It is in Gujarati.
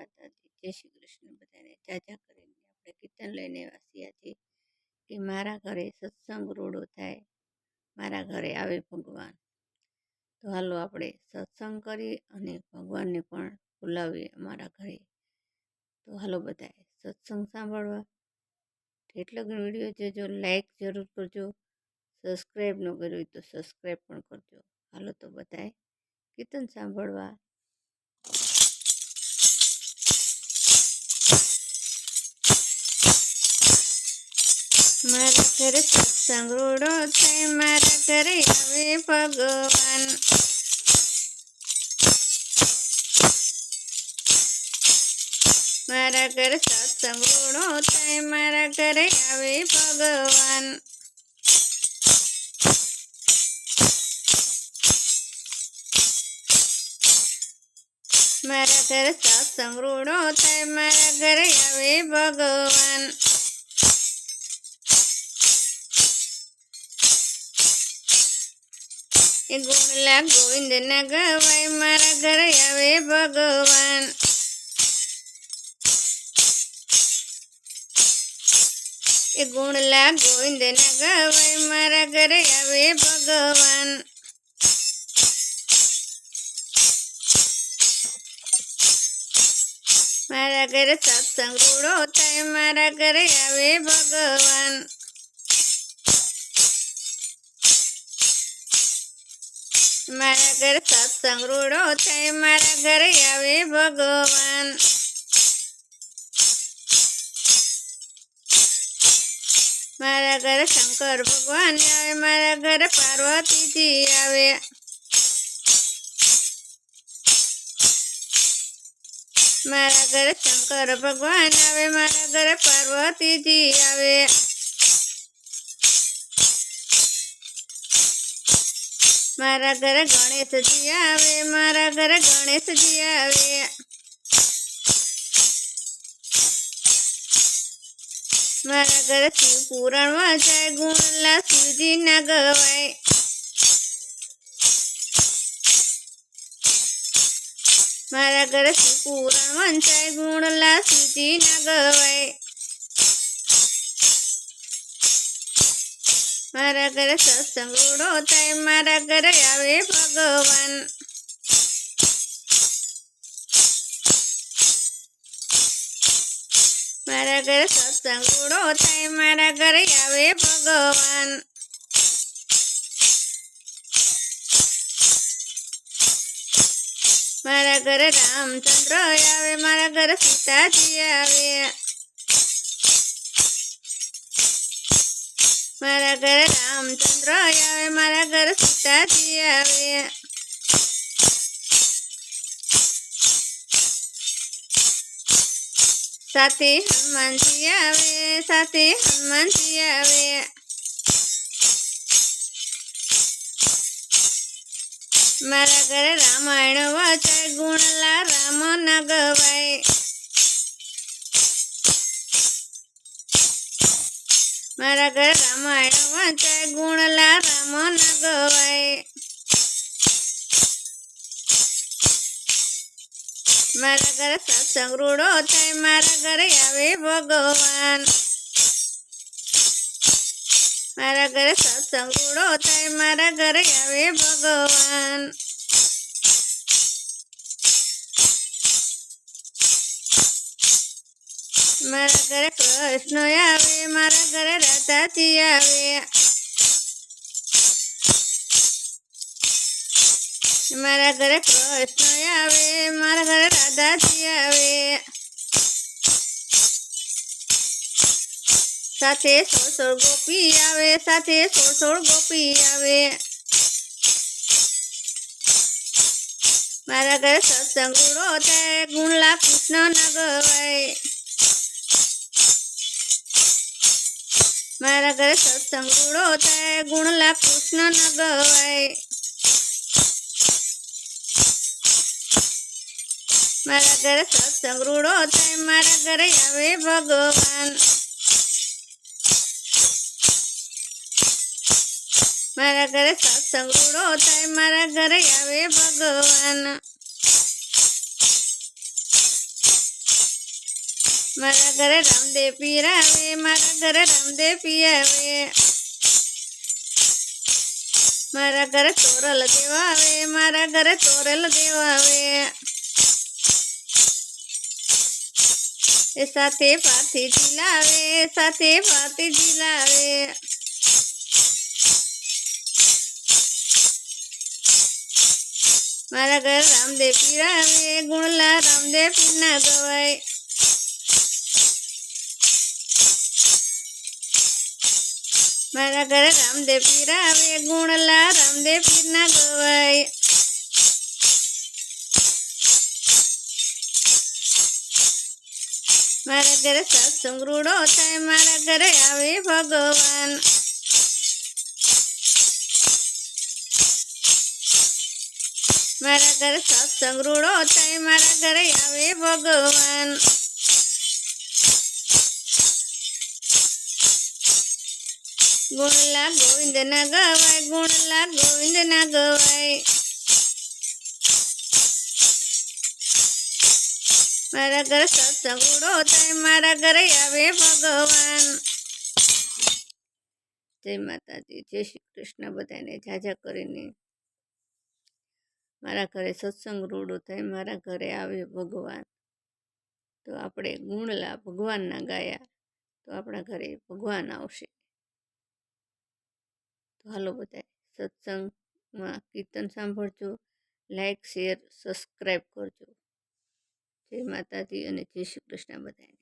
માતાજી જય શ્રી કૃષ્ણ બધાને. ચાચા કરીને આપણે કીર્તન લઈને વાસ્યા છીએ કે મારા ઘરે સત્સંગ રોડો થાય, મારા ઘરે આવે ભગવાન. તો હાલો આપણે સત્સંગ કરી અને ભગવાનને પણ બોલાવીએ અમારા ઘરે. તો હાલો બધાએ સત્સંગ સાંભળવા. એટલો વીડિયો જોજો લાઈક જરૂર કરજો, સબસ્ક્રાઈબ ન કર્યું તો સબસ્ક્રાઈબ પણ કરજો. હાલો તો બધાએ કીર્તન સાંભળવા. મારા ઘરે સત્સંગ રૂડો થાય મારા ઘરે આવે ભગવાન. મારા ઘરે સત્સંગ રૂડો થાય મારા ઘરે આવે ભગવાન. મારા ઘરે સત્સંગ રૂડો થાય મારા ઘરે આવે ભગવાન. એ ગુણલા ગોવિંદ ના ગવાય મારા ઘરે આવે ભગવાન. એ ગુણલા ગોવિંદ ના ગવાય મારા ઘરે આવે ભગવાન. મારા ઘરે સત્સંગ રૂડો થાય, મારા ઘરે આવે ભગવાન. મારા ઘરે સત્સંગ રૂડો થાય મારા ઘરે આવે ભગવાન. મારા ઘરે શંકર ભગવાન આવે, મારા ઘરે પાર્વતીજી આવે. મારા ઘરે શંકર ભગવાન આવે, મારા ઘરે પાર્વતીજી આવે. મારા ઘર ગણેશજી આવે, મારા ઘર ગણેશજી આવે. મારા ઘર શિવ પુરાણ વાંચાય ગુણલા શિવજી ના ગવાય. મારા ઘર શિવ પુરાણ વંચાય ગુણલા શિવજી ના ગવાય. મારા ઘરે સત્સંગ રૂડો થાય મારા ઘરે આવે ભગવાન. મારા ઘરે સત્સંગ રૂડો થાય મારા ઘરે આવે ભગવાન. મારા ઘરે રામચંદ્ર આવે, મારા ઘરે સીતાજી આવે. મારા ઘરે રામચંદ્ર આવે, મારા ઘરે સીતાજી આવે. સાથે હનુમાનજી આવે, સાથે હનુમાનજી આવે. મારા ઘરે રામાયણ વાંચાય, ગુણલા રામ ના ગવાય. મારા ઘરે રામાયણ વાંચાય ગુણલા રામ ના ગવાય. મારા ઘરે સત્સંગ રૂડો થાય, મારા ઘરે આવે ભગવાન. મારા ઘરે સત્સંગ રૂડો થાય, મારા ઘરે આવે ભગવાન. મારા ઘરે કૃષ્ણ આવે, મારા ઘરે રાધાજી આવે. મારા ઘરે કૃષ્ણ આવે, મારા ઘરે રાધાજી આવે. સાથે સોળ ગોપી આવે, સાથે સોળ ગોપી આવે. મારા ઘરે સત્સંગ ગુણો થાય, ગુણલા કૃષ્ણ ના ગવાય. મારા ઘરે સત્સંગ ગુણો થાય, ગુણલા કૃષ્ણ ન ગવાય. મારા ઘરે સત્સંગ રૂડો થાય, મારા ઘરે આવે ભગવાન. મારા ઘરે સત્સંગ રૂડો થાય, મારા ઘરે આવે ભગવાન. મારા ઘરે રામદેવ પીરાવે, મારા ઘરે રામદેવ પીરાવે. મારા ઘરે તોરલ દેવાવે, મારા ઘરે તોરલ દેવાવે. એ સાથે પાથી જીલાવે સાથે પાથી જીલાવે મારા ઘર રામદેવ પીરાવે, ગુણલા રામદેવ પીના ગવાય. મારા ઘરે રામદેવ પીર આવે, ગુણલા રામદેવ પીર ના ગવાય મારા ઘરે સત્સંગ રૂડો થાય, મારા ઘરે આવે ભગવાન. મારા ઘરે સત્સંગ રૂડો થાય, મારા ઘરે આવે ભગવાન. ગુણલા ગોવિંદ ના ગવાય ગુણલા ગોવિંદ ના ગવાય મારા ઘરે સત્સંગ રૂડો થાય, મારા ઘરે આવે ભગવાન. જય માતાજી, જય શ્રી કૃષ્ણ, બધાને જાજા કરીને. મારા ઘરે સત્સંગ રૂડો થાય, મારા ઘરે આવે ભગવાન. તો આપણે ગુણલા ભગવાનના ગાયા, તો આપણા ઘરે ભગવાન આવશે. તો હાલો બધા સત્સંગમાં કીર્તન સાંભળજો, લાઈક, શેર, સબસ્ક્રાઈબ કરજો. જય માતાજી અને જય શ્રી કૃષ્ણ બધાને